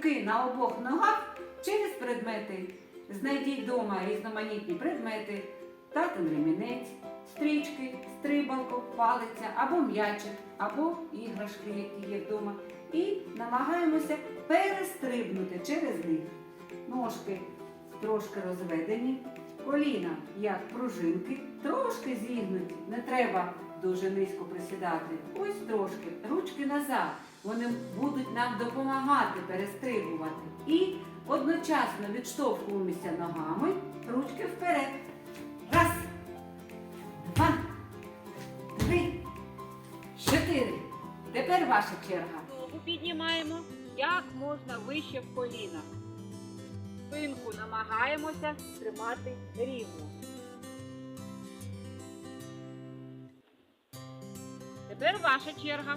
стрибки на обох ногах через предмети. Знайдіть вдома різноманітні предмети, татин ремінець, стрічки, стрибалко, палиця або м'ячик, або іграшки, які є вдома. І намагаємося перестрибнути через них. Ножки трошки розведені, коліна як пружинки, трошки зігнуті. Не треба дуже низько присідати. Ось трошки, ручки назад. Вони будуть нам допомагати перестрибувати. І одночасно відштовхуємося ногами, ручки вперед. Раз, два, три, чотири. Тепер ваша черга. Ногу піднімаємо як можна вище в колінах. Спинку намагаємося тримати рівно. Тепер ваша черга.